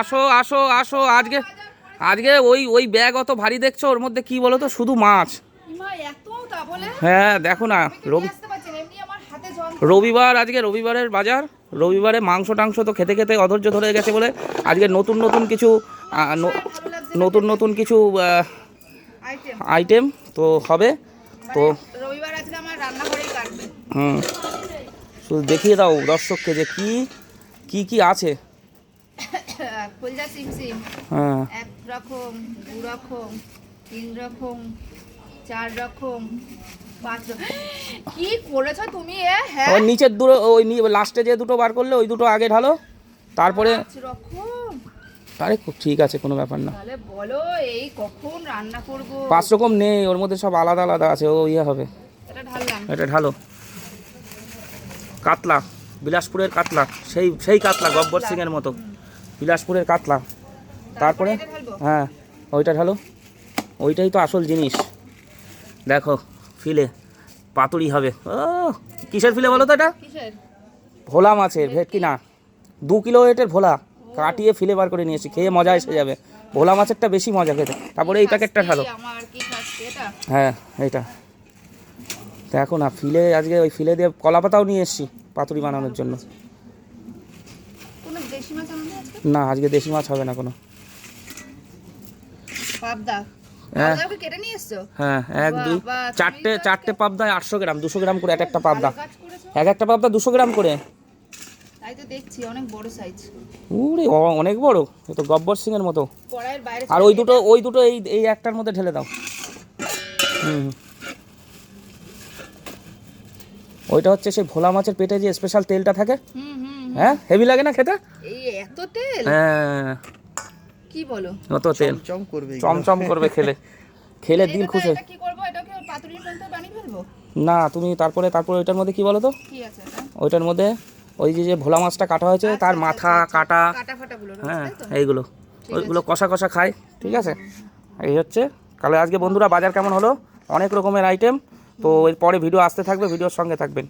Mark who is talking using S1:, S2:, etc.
S1: আসো আসো আসো আজকে আজকে ওই ওই ব্যাগ অত ভারী দেখছ ওর মধ্যে কি বলো তো শুধু মাছ।
S2: তা
S1: হ্যাঁ দেখো না রবি রবিবার আজকে রবিবারের বাজার রবিবারে মাংস টাংস তো খেতে খেতে অধৈর্য ধরে গেছে বলে আজকে নতুন নতুন কিছু নতুন নতুন কিছু
S2: আইটেম
S1: তো হবে। তো
S2: করেই কাটবে।
S1: হুম। শুধু দেখিয়ে দাও দর্শককে যে কি কি কি আছে।
S2: ফুলজা সিম সিম।
S1: হ্যাঁ।
S2: এক রকম দু রকম তিন রকম চার রকম পাঁচ রকম কি করেছ তুমি এ? হ্যাঁ।
S1: ওই নিচের দুটো ওই লাস্টে যে দুটো বার করলে ওই দুটো আগে ঢালো তারপরে
S2: রকম।
S1: আরে খুব ঠিক আছে কোনো ব্যাপার না।
S2: তাহলে বলো এই কখন রান্না করব?
S1: পাঁচ রকম নেই ওর মধ্যে সব আলাদা আলাদা আছে ও ইয়ে হবে।
S2: এটা ঢাললাম।
S1: এটা ঢালো। কাতলা বিলাসপুরের কাতলা সেই সেই কাতলা গব্বর সিং এর মতো। বিলাসপুরের কাতলা। তারপরে? হ্যাঁ ওইটা ঢালো। ওইটাই তো আসল জিনিস। দেখো ফিলে পাতুরি হবে। ও কিসের ফিলে বলো তো এটা? ভোলা মাছের ভেটকি। না। দু কিলো ওয়েটের ভোলা। কাটিয়ে ফিলে বার করে নিয়েছি খেয়ে মজা এসে যাবে। ভোলা মাছেরটা বেশি মজা খেতে। তারপরে এই প্যাকেটটা ঢালো। হ্যাঁ এইটা। দেখো না ফিলে আজকে ওই ফিলে দিয়ে কলা পাতাও নিয়ে এসেছি পাতুরি বানানোর জন্য।
S2: দেশি মাছ আনবে আজকে?
S1: না আজকে দেশি মাছ হবে না কোনো।
S2: পাবদা?
S1: হ্যাঁ।
S2: কেটে নিয়ে এসছো?
S1: হ্যাঁ এক দুই চারটে চারটে পাবদায় আটশো গ্রাম দুশো গ্রাম করে এক একটা পাবদা। এক একটা পাবদা দুশো গ্রাম করে।
S2: তাই তো দেখছি অনেক বড় সাইজ
S1: উরে অনেক বড়। এ তো গব্বর সিং এর মতো।
S2: কড়াইয়ের বাইরে
S1: আর ওই দুটো ওই দুটো এই এই একটার মধ্যে ঢেলে দাও। হুম ওইটা হচ্ছে সেই ভোলা মাছের পেটে যে স্পেশাল তেলটা থাকে?
S2: হুম।
S1: হ্যাঁ? হেভি লাগে না খেতে?
S2: এই এত তেল?
S1: হ্যাঁ।
S2: কি বলো?
S1: অত তেল।
S3: চম করবে
S1: চমচম করবে খেলে। খেলে দিন খুশি।
S2: এটা কি করব? এটাকে পাতুরির মধ্যে বানিয়ে ফেলব?
S1: না তুমি তারপরে তারপরে ওইটার মধ্যে কি বলো তো
S2: কি আছে
S1: ওইটার মধ্যে ওই যে যে ভোলা মাছটা কাটা হয়েছে তার মাথা কাটা।
S2: কাটা
S1: হ্যাঁ
S2: রয়েছে তাই তো?
S1: এইগুলো। ওইগুলো কষা কষা খায় ঠিক আছে? এই হচ্ছে। তাহলে আজকে বন্ধুরা বাজার কেমন হলো? অনেক রকমের আইটেম তো এর পরে ভিডিও আসতে থাকবে ভিডিওর সঙ্গে থাকবেন।